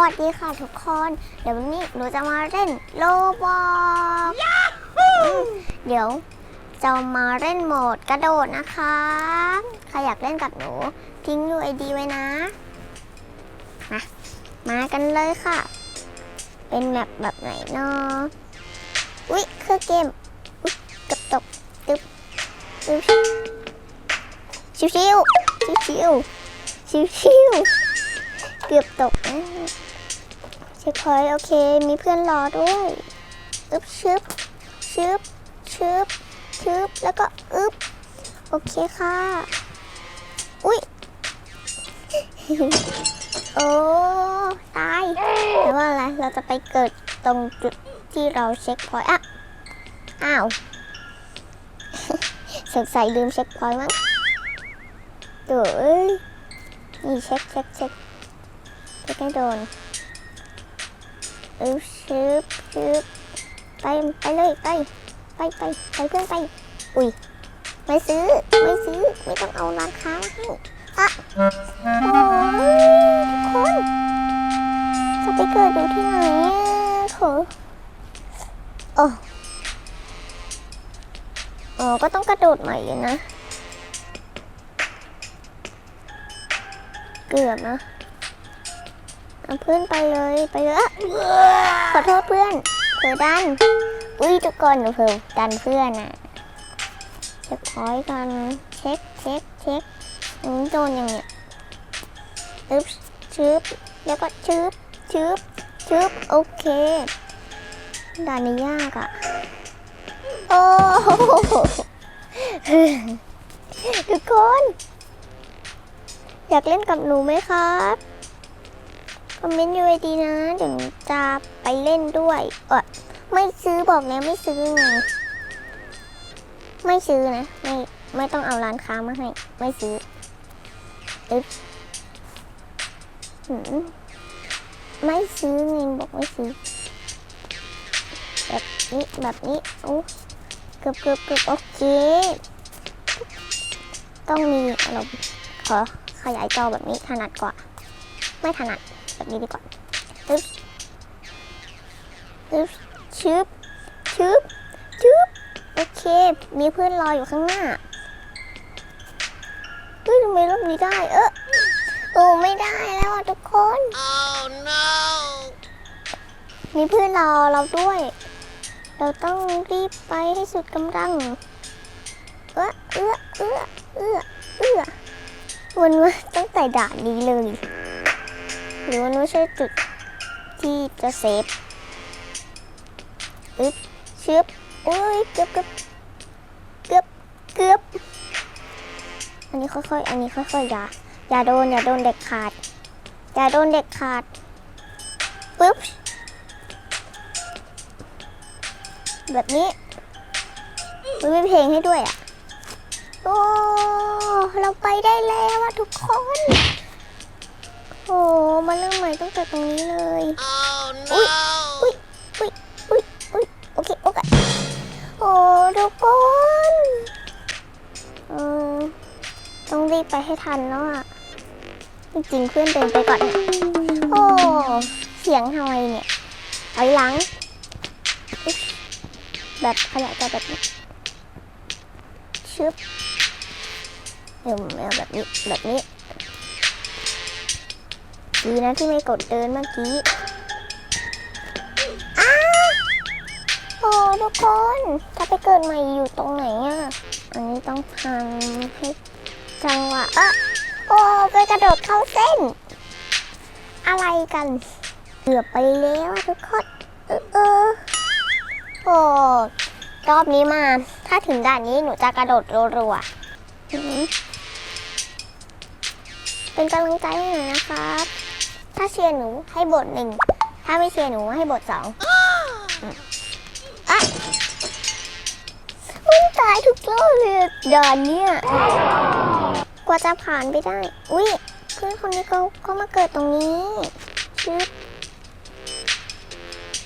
วัสดีค่ะทุกคน เดี๋ยววันนี้หนูจะมาเล่นโลบอกเดี๋ยวจะมาเล่นโหมดกระโดดนะคะ ใครอยากเล่นกับหนู ทิ้งยูไอดีไว้นะ มา มากันเลยค่ะ เป็นแบบแบบไหนเนาะอุ๊ยคือเกมอุ๊ยเกับตกตึ๊บตึ๊บชิวชิวชิวชิวชิวชิวๆเกือบตกนะ เช็คพอยต์โอเค มีเพื่อนรอด้วยอึบชึบชึบชึบชึบแล้วก็อึบโอเคค่ะ อุ๊ยโอ้ตายแต่ว่าอะไรเราจะไปเกิดตรงจุดที่เราเช็คพอยต์อะอ้าวสงสัยลืมเช็คพอยต์มั้งเดี๋ยวเอ้ยนี่เช็คเช็คเช็คเช็คให้โดน เออชึบชึบไปไปเลยไปไปไปไปเพื่อนไป อุ้ยไม่ซื้อไม่ซื้อไม่ต้องเอาร้านค้ามาให้อะโอ้ยทุกคนจะไปเกิดอยู่ที่ไหนอะโถโอ้อ๋อก็ต้องกระโดดใหม่อยู่นะ เกือบนะ เอาเพื่อนไปเลยไปเลยอะขอโทษเพื่อนเผลอดัน อุ้ยทุกคนหนูเผลอดันเพื่อนอะเช็คพอยต์กันเช็คเช็คเช็คนี่โดนยังเนี่ยอึ๊บชึบแล้วก็ชึบชึบชึบโอเคด่านนี้ยากอะโอ้ทุกคน อยากเล่นกับหนูไหมครับ คอมเมนต์ยูไอดีนะเดี๋ยวหนูจะไปเล่นด้วยเออไม่ซื้อบอกแล้วไม่ซื้อไงไม่ซื้อนะ ไม่ไม่ต้องเอาร้านค้ามาให้ ไม่ซื้ออึ๊บหืมไม่ซื้อไงบอกไม่ซื้อ แบบนี้แบบนี้โอ้เกือบเกือบเกือบโอเค ต้องมีอารมณ์ขอขยายจอแบบนี้ถนัดกว่า ไม่ถนัด แบบนี้ดีกว่าตึ๊บตึ๊บชึบชึบชึบโอเค มีเพื่อนรออยู่ข้างหน้าเฮ้ยทำไมรอบนี้ได้ เออโอ้ไม่ได้แล้วอะทุกคน Oh no! มีเพื่อนรอเราด้วย เราต้องรีบไปให้สุดกำลัง เอื้อเอื้อเอื้อเอื้อเอื้อมันมาตั้งแต่ด่านนี้เลย หรือว่าไม่ใช่จุดที่จะเซฟอึ๊บเชึบอุ้ยเกือบเกือบเกือบเกือบอันนี้ค่อยๆ อันนี้ค่อยๆ อย่า อย่าโดน อย่าโดนเด็กขาด อย่าโดนเด็กขาดปึ๊บ แบบนี้มันมีเพลงให้ด้วยอะ โอ้ เราไปได้แล้วอะทุกคน โอ้มาเริ่มใหม่ตั้งแต่ตรงนี้เลย Oh no! อุ้ยอุ้ยอุ้ยอุ้ยโอเคโอเคโอ้ทุกคนเออต้องรีบไปให้ทันแล้วอะจริงๆเพื่อนเดินไปก่อนเนี่ยโอ้เสียงทำไมเนี่ยถอยหลังแบบขยายตัวแบบนี้ชึบเดี๋ยวแมวแบบนี้แบบนี้ ดีนะที่ไม่กดเดินเมื่อกี้อ้าวโอ้ทุกคนถ้าไปเกิดใหม่อยู่ตรงไหนอะ อันนี้ต้องทำให้จังหวะอะโอ้ไปกระโดดเข้าเส้น อะไรกันเกือบไปแล้วทุกคนเออเออโอ้รอบนี้มา ถ้าถึงด่านนี้หนูจะกระโดดรัวๆหืมเป็นกำลังใจให้หน่อยนะครับ ถ้าเชียร์หนูให้บทหนึ่ง ถ้าไม่เชียร์หนูให้บทสองอะอุ้ยตายทุกรอบเลยด่านเนี้ยกว่าจะผ่านไปได้ อุ้ยเพื่อนคนนี้เขาเขามาเกิดตรงนี้ ชึบ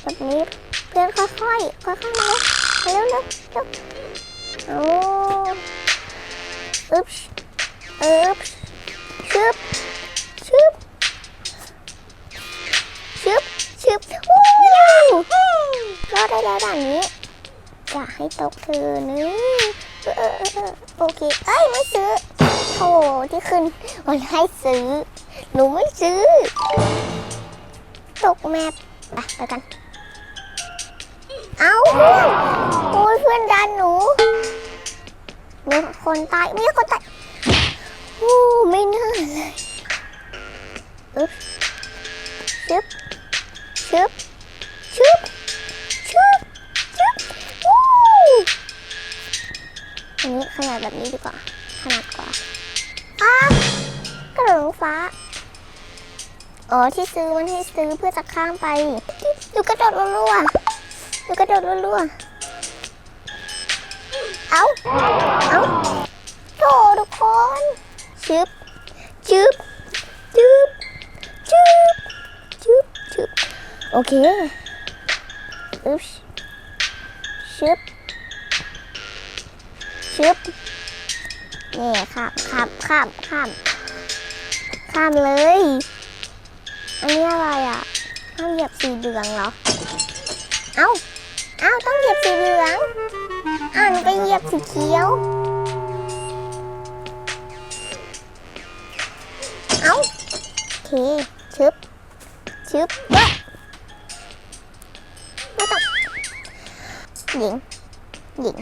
แบบนี้เพื่อนค่อยๆ ค่อยๆ มาเร็วเร็วเร็วเอาอึ๊บอึ๊บชึบชึบ ให้ตกเธอเนื้อเออเออเออโอเค เอ้ยไม่ซื้อโธ่ที่ขึ้นมันให้ซื้อ หนูไม่ซื้อ ตกแมปไปไปกัน เอาโอ้ยเพื่อนดันหนู มีคนตาย มีคนตายโอ้ไม่น่าเลย อึ๊บชึบชึบ ขนาดแบบนี้ดีกว่า ขนาดกว่าอ้ากระโดดลงฟ้า อ๋อที่ซื้อมันให้ซื้อเพื่อจะข้ามไปดูกระโดดรัวๆดูกระโดดรัวๆเอาเอาโถทุกคนชึบชึบชึบชึบชึบชึบโอเคอึ๊บ ชึบนี่ข้ามข้ามข้ามข้ามข้ามเลย อันนี้อะไรอะห้ามเหยียบสีเหลืองเหรอ เอ้า เอ้าต้องเหยียบสีเหลืองอ่านไปเหยียบสีเขียว เอ้าโอเคชึบชึบเว้ยไม่ต้องหญิงหญิง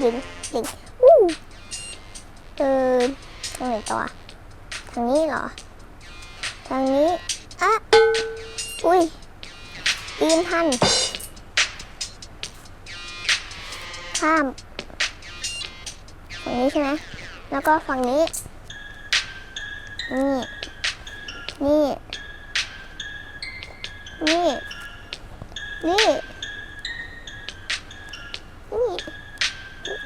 หญิง หญิงอู้เออทางไหนต่อทางนี้เหรอ ทางนี้อะอุ้ยปีนทันข้ามฝั่งนี้ใช่ไหมแล้วก็ฝั่งนี้ นี่ นี่ นี่ นี่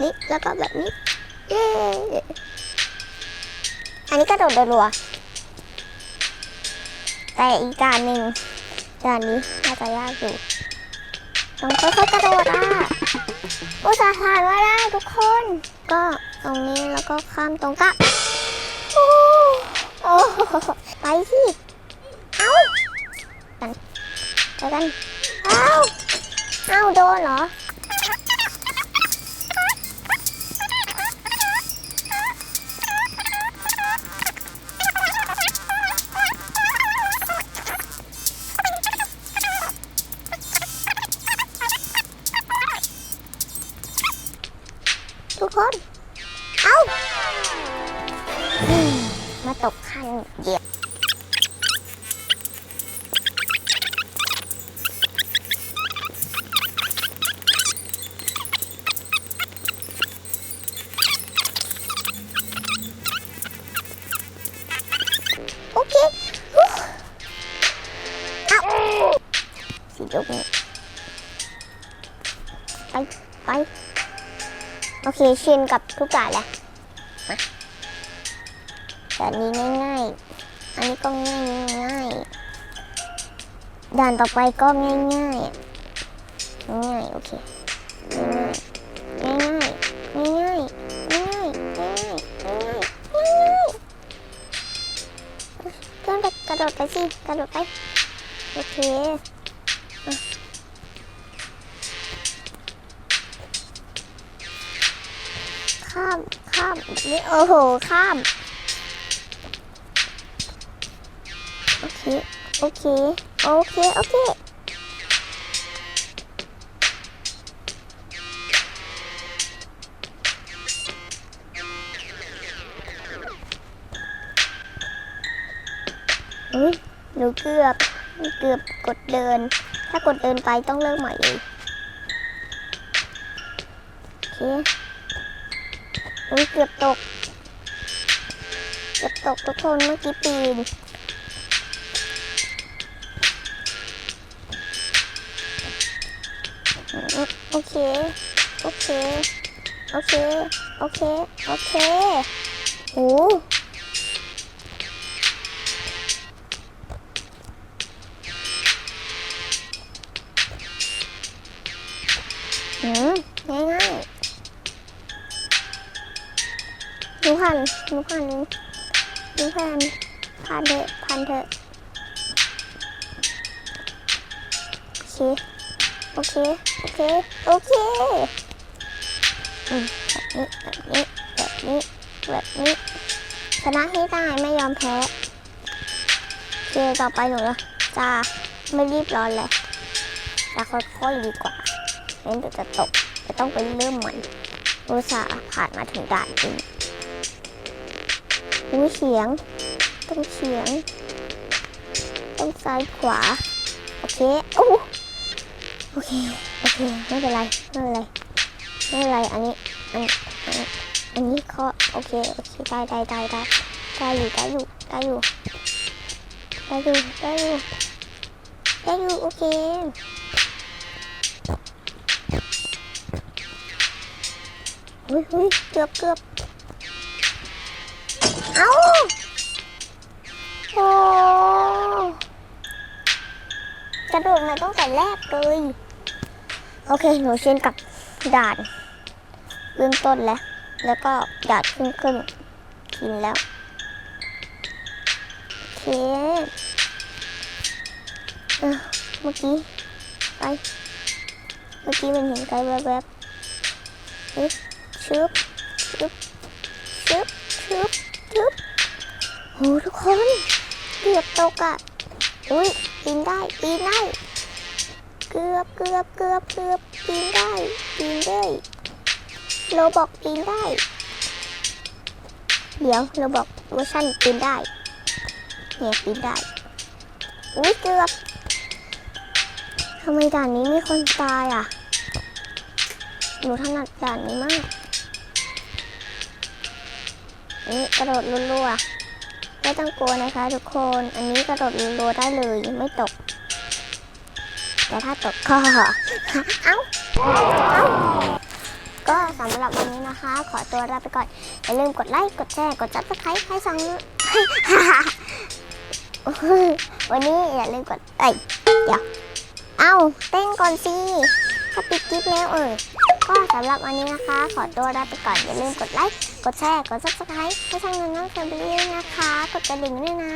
นี่แล้วก็แบบนี้เย้อันนี้กระโดดรัวแต่อีกด่านหนึ่งด่านนี้น่าจะยากอยู่ต้องค่อยๆกระโดดอะอุตส่าห์ผ่านมาได้ทุกคน ก็ตรงนี้แล้วก็ข้ามตรงกะโอ้โอ้ไปสิเอากันไปกันเอาเอาโดนเหรอ เหยียบโอเคเอาสีดงไป ไป โอเคชินกับทุกด่านแล้ว ด่านนี้ง่ายๆ อันนี้ก็ง่ายง่ายๆด่านต่อไปก็ง่ายง่ายๆง่ายโอเคง่ายง่ายง่ายง่ายง่ายง่ายง่ายง่ายง่ายเพื่อนกระโดดไปสิกระโดดไปโอเคข้ามข้ามนี่โอ้โหข้าม เค โอเค โอเค โอเคอุ้ยหนูเกือบเกือบกดเดิน ถ้ากดเดินไปต้องเลิกใหม่เลยโอเคอุ้ยเกือบตก เกือบตกทุกคนเมื่อกี้ปีน โอเค โอเค โอเค โอเค โอเค โอ้อืมง่ายๆหนูผ่านหนูผ่านหนูผ่านผ่านเถอะผ่านเถอะโอเค โอเค โอเค โอเคแบบนี้แบบนี้แบบนี้แบบนี้ชนะให้ได้ไม่ยอมแพ้โอเคต่อไปหนูจะไม่รีบร้อนเลยจะค่อยๆดีกว่าไม่งั้นเดี๋ยวจะตกจะต้องไปเริ่มใหม่อุตส่าห์ผ่านมาถึงด่านจริงอุ้ยเฉียง ต้องเฉียง ต้องซ้ายขวา โอเคโอ้ อเค โอเค ไม่เป็นไร ไม่เป็นไร ไม่เป็นไร อันนี้ อันอันอันนี้ข้อโอเค โอเค ได้ได้ได้ได้ได้อยู่ได้อยู่ได้อยู่ได้อยู่ได้อยู่ได้อยู่โอเคเฮ้ยเฮ้ยเกือบเกือบเอ้าโอ้กระโดดมาตั้งแต่แรกเลย โอเค หนูเชินกับด่านเริ่มต้นแล้ว แล้วก็ด่านครึ่งครึ่งกินแล้ว โอเคเอ้าเมื่อกี้ ไป เมื่อกี้มันเห็นไกลแวบๆเฮ้ยชึบชึบชึบชึบชึบโหทุกคนเกือบตกอะอุ้ยปีนได้ปีนได้ กือบเกือบเกือบเกือบปีนได้ปีนได้โรบอกปีนได้ เดี๋ยวโรบอกเวอร์ชันปีนได้เนี่ยปีนได้อุ้ยเกือบทำไมด่านนี้มีคนตายอะหนูถนัดด่านนี้มากนี่กระโดดรัวๆไม่ต้องกลัวนะคะทุกคน อันนี้กระโดดรัวๆได้เลยไม่ตก แต่ถ้าตกก็เอ้าเอ้าก็สำหรับวันนี้นะคะ ขอตัวลาไปก่อน อย่าลืมกดไลค์ กดแชร์ กดจับสไครต์ให้สังวันนี้อย่าลืมกดเอ้ยเดี๋ยวเอ้าเต้นก่อนสิถ้าปิดคลิปแล้วเอ่ยก็สำหรับวันนี้นะคะ ขอตัวลาไปก่อน อย่าลืมกดไลค์ กดแชร์ กด subscribe ให้ช่องนั้นน้องแฟมิลี่นะคะ กดกระดิ่งด้วยนะ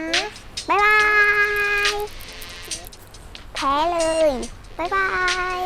บ๊ายบาย แพ้เลย บ๊ายบาย